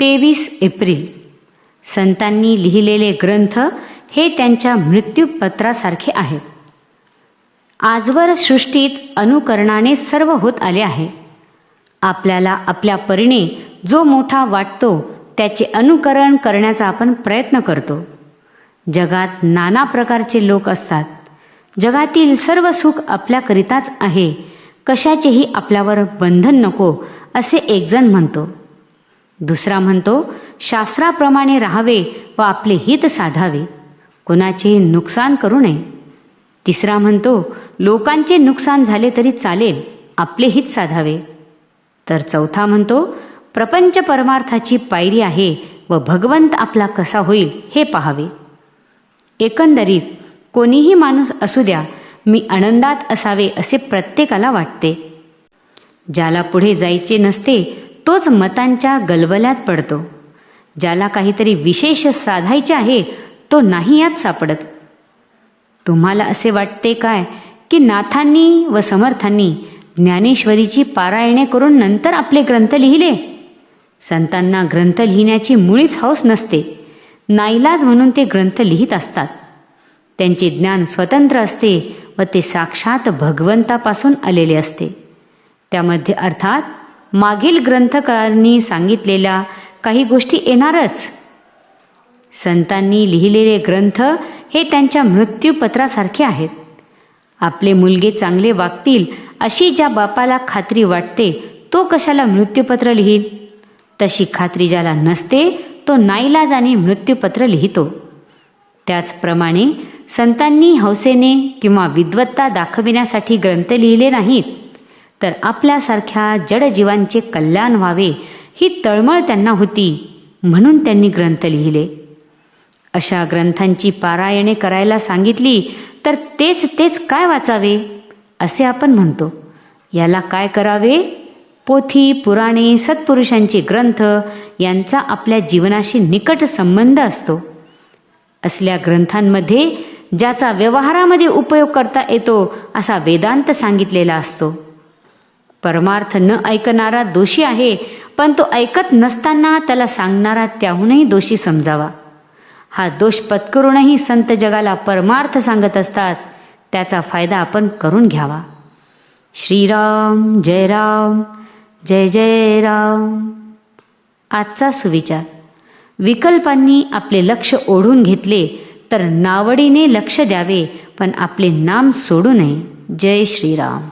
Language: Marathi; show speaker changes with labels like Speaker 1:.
Speaker 1: तेवीस एप्रिल. संतांनी लिहिलेले ग्रंथ हे त्यांच्या मृत्यूपत्रासारखे आहेत आजवर सृष्टीत अनुकरणाने सर्व होत आले आहे. आपल्याला आपल्या परीने जो मोठा वाटतो त्याचे अनुकरण करण्याचा आपण प्रयत्न करतो. जगात नाना प्रकारचे लोक असतात. जगातील सर्व सुख आपल्याकरिताच आहे. कशाचेही आपल्यावर बंधन नको असे एकजण म्हणतो. दुसरा म्हणतो शास्त्राप्रमाणे राहावे व आपले हित साधावे. कोणाचेही नुकसान करू नये. तिसरा म्हणतो लोकांचे नुकसान झाले तरी चालेल आपले हित साधावे. तर चौथा म्हणतो प्रपंच परमार्थाची पायरी आहे व भगवंत आपला कसा होईल हे पाहावे. एकंदरीत कोणीही माणूस असू द्या मी आनंदात असावे असे प्रत्येकाला वाटते. ज्याला पुढे जायचे नसते तोच मतांच्या गलबल्यात पडतो. ज्याला काहीतरी विशेष साधायचे आहे तो नाही यात सापडत. तुम्हाला असे वाटते काय की नाथांनी व समर्थांनी ज्ञानेश्वरीची पारायणे करून नंतर आपले ग्रंथ लिहिले? संतांना ग्रंथ लिहिण्याची मुळीच हौस नसते. नाईलाज म्हणून ते ग्रंथ लिहित असतात. त्यांचे ज्ञान स्वतंत्र असते व ते साक्षात भगवंतापासून आलेले असते. त्यामध्ये अर्थात मागील ग्रंथकारांनी सांगितलेल्या काही गोष्टी येणारच. संतांनी लिहिलेले ग्रंथ हे त्यांच्या मृत्यूपत्रासारखे आहेत. आपले मुलगे चांगले वागतील अशी ज्या बापाला खात्री वाटते तो कशाला मृत्यूपत्र लिहील? तशी खात्री ज्याला नसते तो नाईलाजाने मृत्यूपत्र लिहितो. त्याचप्रमाणे संतांनी हौसेने किंवा विद्वत्ता दाखविण्यासाठी ग्रंथ लिहिले नाहीत. तर आपल्यासारख्या जडजीवांचे कल्याण व्हावे ही तळमळ त्यांना होती म्हणून त्यांनी ग्रंथ लिहिले. अशा ग्रंथांची पारायणे करायला सांगितली तर तेच तेच काय वाचावे असे आपण म्हणतो. याला काय करावे? पोथी पुराणे सत्पुरुषांचे ग्रंथ यांचा आपल्या जीवनाशी निकट संबंध असतो. असल्या ग्रंथांमध्ये ज्याचा व्यवहारामध्ये उपयोग करता येतो असा वेदांत सांगितलेला असतो. परमार्थ न ऐकणारा दोषी आहे पण तो ऐकत नसताना त्याला सांगणारा त्याहूनही दोषी समजावा. हा दोष पत्करूनही संत जगाला परमार्थ सांगत असतात त्याचा फायदा आपण करून घ्यावा. श्रीराम जय राम जय जय राम. आजचा सुविचार. विकल्पांनी आपले लक्ष ओढून घेतले तर नावडीने लक्ष द्यावे पण आपले नाम सोडू नये. जय श्रीराम.